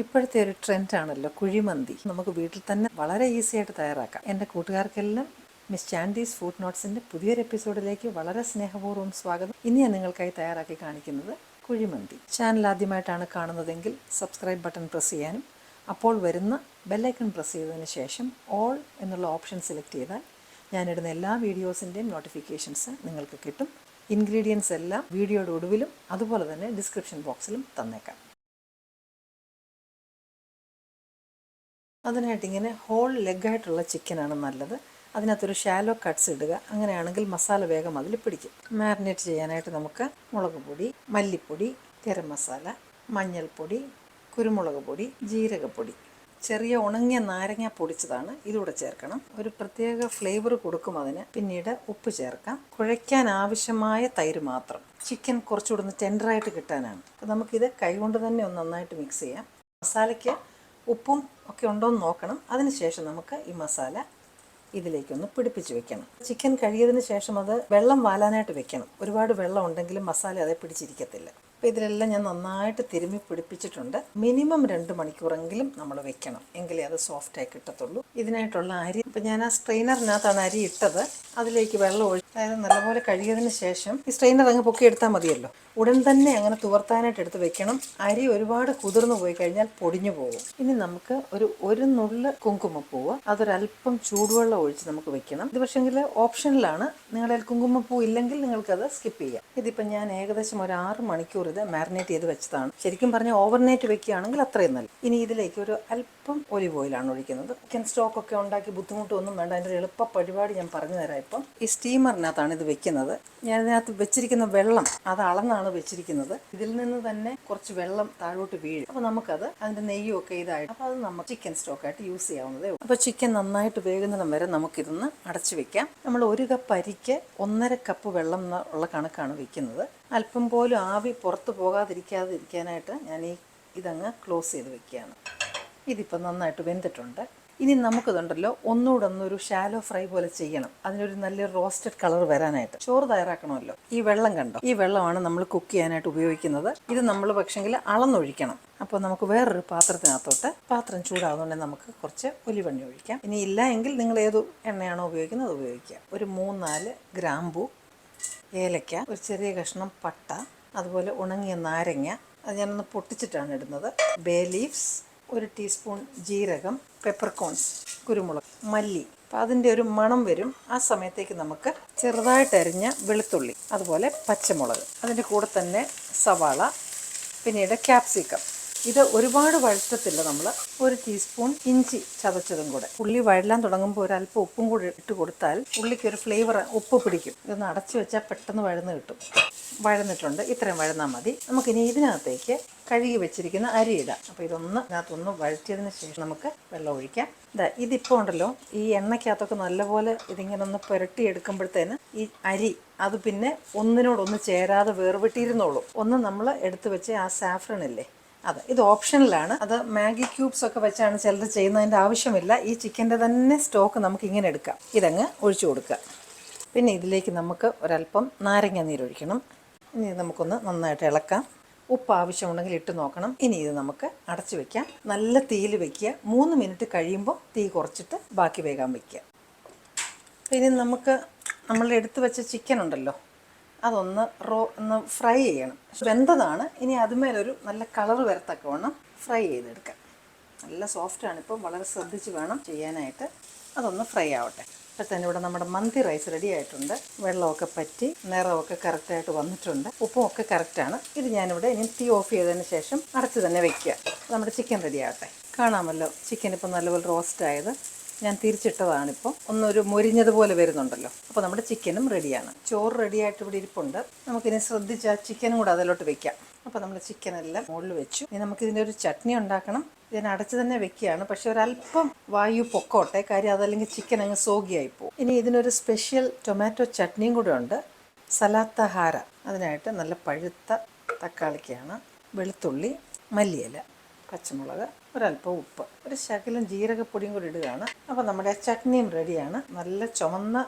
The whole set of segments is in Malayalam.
ഇപ്പോഴത്തെ ഒരു ട്രെൻഡ് ആണല്ലോ കുഴിമന്തി. നമുക്ക് വീട്ടിൽ തന്നെ വളരെ ഈസി ആയിട്ട് തയ്യാറാക്കാം. എന്റെ കൂട്ടുകാർക്കെല്ലാം മിസ് ചാൻഡീസ് ഫുഡ് നോട്ട്സിന്റെ പുതിയൊരു എപ്പിസോഡിലേക്ക് വളരെ സ്നേഹപൂർവം സ്വാഗതം. ഇനി ഞാൻ നിങ്ങൾക്കായി തയ്യാറാക്കി കാണിക്കുന്നത് കുഴിമന്തി. ചാനൽ ആദ്യമായിട്ടാണ് കാണുന്നതെങ്കിൽ സബ്സ്ക്രൈബ് ബട്ടൺ പ്രസ് ചെയ്യാനും അപ്പോൾ വരുന്ന ബെല്ലൈക്കൺ പ്രസ് ചെയ്തതിന് ശേഷം ഓൾ എന്നുള്ള ഓപ്ഷൻ സെലക്ട് ചെയ്താൽ ഞാനിടുന്ന എല്ലാ വീഡിയോസിന്റെയും നോട്ടിഫിക്കേഷൻസ് നിങ്ങൾക്ക് കിട്ടും. ഇൻഗ്രീഡിയൻസ് എല്ലാം വീഡിയോയുടെ ഒടുവിലും അതുപോലെ തന്നെ ഡിസ്ക്രിപ്ഷൻ ബോക്സിലും തന്നേക്കാം. അതിനായിട്ട് ഇങ്ങനെ ഹോൾ ലെഗായിട്ടുള്ള ചിക്കനാണ് നല്ലത്. അതിനകത്തൊരു ഷാലോ കട്ട്സ് ഇടുക. അങ്ങനെയാണെങ്കിൽ മസാല വേഗം അതിൽ പിടിക്കും. മാരിനേറ്റ് ചെയ്യാനായിട്ട് നമുക്ക് മുളക് പൊടി മല്ലിപ്പൊടി ഗരം മസാല മഞ്ഞൾപ്പൊടി കുരുമുളക് പൊടി ജീരകപ്പൊടി. ചെറിയ ഉണങ്ങിയ നാരങ്ങ പൊടിച്ചതാണ് ഇതുകൂടെ ചേർക്കണം. ഒരു പ്രത്യേക ഫ്ലേവർ കൊടുക്കും അതിന്. പിന്നീട് ഉപ്പ് ചേർക്കാം. കുഴയ്ക്കാൻ ആവശ്യമായ തൈര് മാത്രം. ചിക്കൻ കുറച്ചുകൂടെ ഒന്ന് ടെൻഡറായിട്ട് കിട്ടാനാണ്. അപ്പോൾ നമുക്കിത് കൈകൊണ്ട് തന്നെ ഒന്ന് നന്നായിട്ട് മിക്സ് ചെയ്യാം. മസാലയ്ക്ക് ഉപ്പും ഒക്കെ ഉണ്ടോ എന്ന് നോക്കണം അതിനുശേഷം നമുക്ക് ഈ മസാല ഇതിലേക്കൊന്ന് പിടിപ്പിച്ച് വെക്കണം. ചിക്കൻ കഴിയതിന് ശേഷം അത് വെള്ളം വാലാനായിട്ട് വെക്കണം. ഒരുപാട് വെള്ളം ഉണ്ടെങ്കിലും മസാല അതേ പിടിച്ചിരിക്കത്തില്ല. അപ്പോൾ ഇതിലെല്ലാം ഞാൻ നന്നായിട്ട് തിരുമ്മി പിടിപ്പിച്ചിട്ടുണ്ട്. മിനിമം രണ്ട് മണിക്കൂറെങ്കിലും നമ്മൾ വെക്കണം. എങ്കിലേ അത് സോഫ്റ്റായി കിട്ടത്തുള്ളൂ. ഇതിനായിട്ടുള്ള അരി ഇപ്പം ഞാൻ ആ സ്ട്രെയിനറിനകത്താണ് അരി ഇട്ടത്. അതിലേക്ക് വെള്ളം ഒഴിച്ച് അതായത് നല്ലപോലെ കഴുകിയതിന് ശേഷം ഈ സ്ട്രെയിനർ അങ്ങ് പൊക്കി എടുത്താൽ മതിയല്ലോ. ഉടൻ തന്നെ അങ്ങനെ തുവർത്താനായിട്ട് എടുത്ത് വെക്കണം. അരി ഒരുപാട് കുതിർന്നു പോയി കഴിഞ്ഞാൽ പൊടിഞ്ഞു പോകും. ഇനി നമുക്ക് ഒരു ഒരു നുള്ള് കുങ്കുമപ്പൂവ് അതൊരല്പം ചൂടുവെള്ളം ഒഴിച്ച് നമുക്ക് വെക്കണം. ഇത് പക്ഷേങ്കിൽ ഓപ്ഷനിലാണ് നിങ്ങളുടെ കുങ്കുമപ്പൂ ഇല്ലെങ്കിൽ നിങ്ങൾക്കത് സ്കിപ്പ് ചെയ്യാം. ഇതിപ്പോൾ ഞാൻ ഏകദേശം ഒരു ആറ് മണിക്കൂർ ഇത് മാരിനേറ്റ് ചെയ്ത് വെച്ചതാണ്. ശരിക്കും പറഞ്ഞാൽ ഓവർനൈറ്റ് വെക്കുകയാണെങ്കിൽ അത്രയും നല്ല ഇനി ഇതിലേക്ക് ഒരു അല്പം ഒലിവ് ഓയിലാണ് ഒഴിക്കുന്നത്. ചിക്കൻ സ്റ്റോക്ക് ഒക്കെ ഉണ്ടാക്കി ബുദ്ധിമുട്ടൊന്നും വേണ്ട. അതിന്റെ ഒരു എളുപ്പ പരിപാടി ഞാൻ പറഞ്ഞു തരാം ഇപ്പം. ഈ സ്റ്റീമറിനകത്താണ് ഇത് വെക്കുന്നത്. ഞാൻ ഇതിനകത്ത് വെച്ചിരിക്കുന്ന വെള്ളം അത് അളന്നാണ് വെച്ചിരിക്കുന്നത്. ഇതിൽ നിന്ന് തന്നെ കുറച്ച് വെള്ളം താഴോട്ട് വീഴും. അപ്പോൾ നമുക്കത് അതിന്റെ നെയ്യും ഒക്കെ ഇതായിട്ട് അപ്പോൾ അത് നമുക്ക് ചിക്കൻ സ്റ്റോക്കായിട്ട് യൂസ് ചെയ്യാവുന്നതേ ഉള്ളൂ. അപ്പോൾ ചിക്കൻ നന്നായിട്ട് വേകുന്നിടം വരെ നമുക്കിതൊന്ന് അടച്ചു വെക്കാം. നമ്മൾ ഒരു കപ്പ് അരിക്ക് ഒന്നര കപ്പ് വെള്ളം ഉള്ള കണക്കാണ് വെക്കുന്നത്. അല്പം പോലും ആവി പുറത്ത് പോകാതിരിക്കാതിരിക്കാനായിട്ട് ഞാൻ ഈ ഇതങ്ങ് ക്ലോസ് ചെയ്ത് വെക്കുകയാണ്. ഇതിപ്പോൾ നന്നായിട്ട് വെന്തിട്ടുണ്ട്. ഇനി നമുക്കിതുണ്ടല്ലോ ഒന്നുകൂടെ ഒന്നൊരു ഷാലോ ഫ്രൈ പോലെ ചെയ്യണം. അതിനൊരു നല്ല റോസ്റ്റഡ് കളർ വരാനായിട്ട്. ചോറ് തയ്യാറാക്കണമല്ലോ. ഈ വെള്ളം കണ്ടോ? ഈ വെള്ളമാണ് നമ്മൾ കുക്ക് ചെയ്യാനായിട്ട് ഉപയോഗിക്കുന്നത്. ഇത് നമ്മൾ പക്ഷെങ്കിൽ അളന്നൊഴിക്കണം. അപ്പോൾ നമുക്ക് വേറൊരു പാത്രത്തിനകത്തോട്ട് പാത്രം ചൂടാകുന്നുണ്ടെങ്കിൽ നമുക്ക് കുറച്ച് ഒലിവെണ്ണ ഒഴിക്കാം. ഇനി ഇല്ല എങ്കിൽ നിങ്ങൾ ഏത് എണ്ണയാണോ ഉപയോഗിക്കുന്നത് അത് ഉപയോഗിക്കാം ഒരു മൂന്നാൽ ഗ്രാമ്പൂ ഏലക്ക ഒരു ചെറിയ കഷ്ണം പട്ട അതുപോലെ ഉണങ്ങിയ നാരങ്ങ അത് ഞാനൊന്ന് പൊട്ടിച്ചിട്ടാണ് ഇടുന്നത്. ബേ ലീവ്സ് ഒരു ടീസ്പൂൺ ജീരകം പെപ്പർകോൺസ് കുരുമുളക് മല്ലി. അപ്പം അതിന്റെ ഒരു മണം വരും. ആ സമയത്തേക്ക് നമുക്ക് ചെറുതായിട്ട് അരിഞ്ഞ വെളുത്തുള്ളി അതുപോലെ പച്ചമുളക് അതിന്റെ കൂടെ തന്നെ സവാള പിന്നീട് ക്യാപ്സിക്കം ഇത് ഒരുപാട് വഴറ്റത്തില്ല നമ്മൾ ഒരു ടീസ്പൂൺ ഇഞ്ചി ചതച്ചതും കൂടെ. ഉള്ളി വഴലാൻ തുടങ്ങുമ്പോൾ ഒരു അല്പം ഉപ്പും കൂടി ഇട്ട് കൊടുത്താൽ ഉള്ളിക്ക് ഒരു ഫ്ലേവർ ഉപ്പ് പിടിക്കും. ഇതൊന്ന് അടച്ചു വെച്ചാൽ പെട്ടെന്ന് വഴന്ന് കിട്ടും. വഴന്നിട്ടുണ്ട്. ഇത്രയും വഴന്നാൽ മതി. നമുക്കിനി ഇതിനകത്തേക്ക് കഴുകി വെച്ചിരിക്കുന്ന അരി ഇടാം. അപ്പോൾ ഇതൊന്ന് ഇതിനകത്തൊന്ന് വഴറ്റിയതിന് ശേഷം നമുക്ക് വെള്ളം ഒഴിക്കാം. ഇതാ ഇതിപ്പോൾ ഉണ്ടല്ലോ. ഈ എണ്ണയ്ക്കകത്തൊക്കെ നല്ലപോലെ ഇതിങ്ങനെ ഒന്ന് പുരട്ടി എടുക്കുമ്പോഴത്തേന് ഈ അരി അത് പിന്നെ ഒന്നിനോടൊന്ന് ചേരാതെ വേർവിട്ടിരുന്നോളും ഒന്ന് നമ്മൾ എടുത്തു വെച്ച് ആ സാഫ്രൺ ഇല്ലേ അതെ ഇത് ഓപ്ഷനിലാണ്. അത് മാഗി ക്യൂബ്സ് ഒക്കെ വെച്ചാണ് ചിലർ ചെയ്യുന്നതിന്റെ ആവശ്യമില്ല. ഈ ചിക്കന്റെ തന്നെ സ്റ്റോക്ക് നമുക്ക് ഇങ്ങനെ എടുക്കാം. ഇതങ്ങ് ഒഴിച്ചു കൊടുക്കുക. പിന്നെ ഇതിലേക്ക് നമുക്ക് ഒരല്പം നാരങ്ങ നീരൊഴിക്കണം ഇനി നമുക്കൊന്ന് നന്നായിട്ട് ഇളക്കാം. ഉപ്പ് ആവശ്യമുണ്ടെങ്കിൽ ഇട്ട് നോക്കണം. ഇനി ഇത് നമുക്ക് അടച്ചു വെക്കാം. നല്ല തീയിൽ വെക്കുക. മൂന്ന് മിനിറ്റ് കഴിയുമ്പോൾ തീ കുറച്ചിട്ട് ബാക്കി വേഗം വയ്ക്കുക ഇനി നമുക്ക് നമ്മൾ എടുത്തു വെച്ച ചിക്കൻ ഉണ്ടല്ലോ. അതൊന്ന് റോ ഒന്ന് ഫ്രൈ ചെയ്യണം. വെന്തതാണ്. ഇനി അതുമേലൊരു നല്ല കളർ വരത്തക്കവണ്ണം ഫ്രൈ ചെയ്തെടുക്കാം. നല്ല സോഫ്റ്റാണ്. ഇപ്പം വളരെ ശ്രദ്ധിച്ച് വേണം ചെയ്യാനായിട്ട്. അതൊന്ന് ഫ്രൈ ആവട്ടെ. ഇപ്പം തന്നെ ഇവിടെ നമ്മുടെ മന്തി റൈസ് റെഡി ആയിട്ടുണ്ട്. വെള്ളമൊക്കെ പറ്റി നിറമൊക്കെ കറക്റ്റായിട്ട് വന്നിട്ടുണ്ട്. ഉപ്പും ഒക്കെ കറക്റ്റാണ് ഇത് ഞാനിവിടെ ഇനി തീ ഓഫ് ചെയ്തതിന് ശേഷം അടച്ച് തന്നെ വെക്കുക. നമ്മുടെ ചിക്കൻ റെഡി ആവട്ടെ. കാണാമല്ലോ. ചിക്കൻ ഇപ്പം നല്ലപോലെ റോസ്റ്റ് ആയത്. ഞാൻ തിരിച്ചിട്ടതാണിപ്പോൾ ഒന്നൊരു മൊരിഞ്ഞതുപോലെ വരുന്നുണ്ടല്ലോ. അപ്പോൾ നമ്മുടെ ചിക്കനും റെഡിയാണ്. ചോറ് റെഡിയായിട്ട് ഇവിടെ ഇരിപ്പുണ്ട്. നമുക്കിനി ശ്രദ്ധിച്ച് ആ ചിക്കനും കൂടെ അതിലോട്ട് വെക്കാം. അപ്പോൾ നമ്മൾ ചിക്കനെല്ലാം മുകളിൽ വെച്ചു. ഇനി നമുക്കിതിന്റെ ഒരു ചട്നി ഉണ്ടാക്കണം. ഇതിനെ അടച്ച് തന്നെ വെക്കുകയാണ്. പക്ഷെ ഒരല്പം വായു പൊക്കോട്ടെ. കാര്യം അതല്ലെങ്കിൽ ചിക്കൻ അങ്ങ് സോഗിയായി പോകും. ഇനി ഇതിനൊരു സ്പെഷ്യൽ ടൊമാറ്റോ ചട്നിയും കൂടെ ഉണ്ട്. സലാത്തഹാര അതിനായിട്ട് നല്ല പഴുത്ത തക്കാളിക്കാണ്. വെളുത്തുള്ളി മല്ലിയില. പച്ചമുളക് ഒരല്പം ഉപ്പ് ഒരു ശകലം ജീരകപ്പൊടിയും കൂടി ഇടുകയാണ്. അപ്പോൾ നമ്മുടെ ചട്നിയും റെഡിയാണ്. നല്ല ചുമന്ന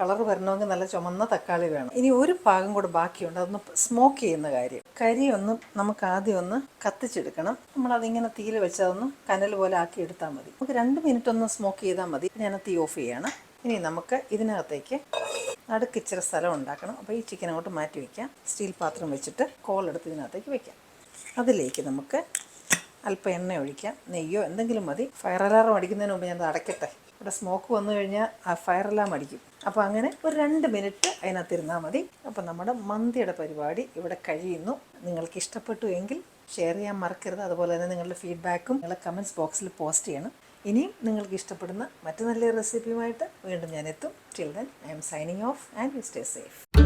കളർ വരണമെങ്കിൽ നല്ല ചുമന്ന തക്കാളി വേണം. ഇനി ഒരു ഭാഗം കൂടെ ബാക്കിയുണ്ട്. അതൊന്ന് സ്മോക്ക് ചെയ്യുന്ന കാര്യം. കരി ഒന്ന് നമുക്ക് ആദ്യം ഒന്ന് കത്തിച്ചെടുക്കണം. നമ്മൾ അതിങ്ങനെ തീയിൽ വെച്ച് അതൊന്ന് കനൽ പോലെ ആക്കി എടുത്താൽ മതി. നമുക്ക് രണ്ട് മിനിറ്റ് ഒന്ന് സ്മോക്ക് ചെയ്താൽ മതി. ഞാൻ തീ ഓഫ് ചെയ്യണം. ഇനി നമുക്ക് ഇതിനകത്തേക്ക് നടുക്ക് സ്ഥലം ഉണ്ടാക്കണം. അപ്പോൾ ഈ ചിക്കൻ അങ്ങോട്ട് മാറ്റി വയ്ക്കാം സ്റ്റീൽ പാത്രം വെച്ചിട്ട് കോളെടുത്ത് ഇതിനകത്തേക്ക് വയ്ക്കാം അതിലേക്ക് നമുക്ക് അല്പം എണ്ണ ഒഴിക്കാം നെയ്യോ എന്തെങ്കിലും മതി. ഫയർ അലാറം അടിക്കുന്നതിന് മുമ്പ് ഞാൻ അടയ്ക്കട്ടെ. ഇവിടെ സ്മോക്ക് വന്നു കഴിഞ്ഞാൽ ആ ഫയർ അലാം അടിക്കും. അപ്പോൾ അങ്ങനെ ഒരു രണ്ട് മിനിറ്റ് അതിനകത്തിരുന്നാൽ മതി. അപ്പോൾ നമ്മുടെ മന്തിയുടെ പരിപാടി ഇവിടെ കഴിയുന്നു. നിങ്ങൾക്ക് ഇഷ്ടപ്പെട്ടു എങ്കിൽ ഷെയർ ചെയ്യാൻ മറക്കരുത്. അതുപോലെ തന്നെ നിങ്ങളുടെ ഫീഡ്ബാക്കും നിങ്ങളുടെ കമന്റ്സ് ബോക്സിൽ പോസ്റ്റ് ചെയ്യണം. ഇനിയും നിങ്ങൾക്ക് ഇഷ്ടപ്പെടുന്ന മറ്റു നല്ല റെസിപ്പിയുമായിട്ട് വീണ്ടും ഞാൻ എത്തും. Till then I'm signing off and you stay safe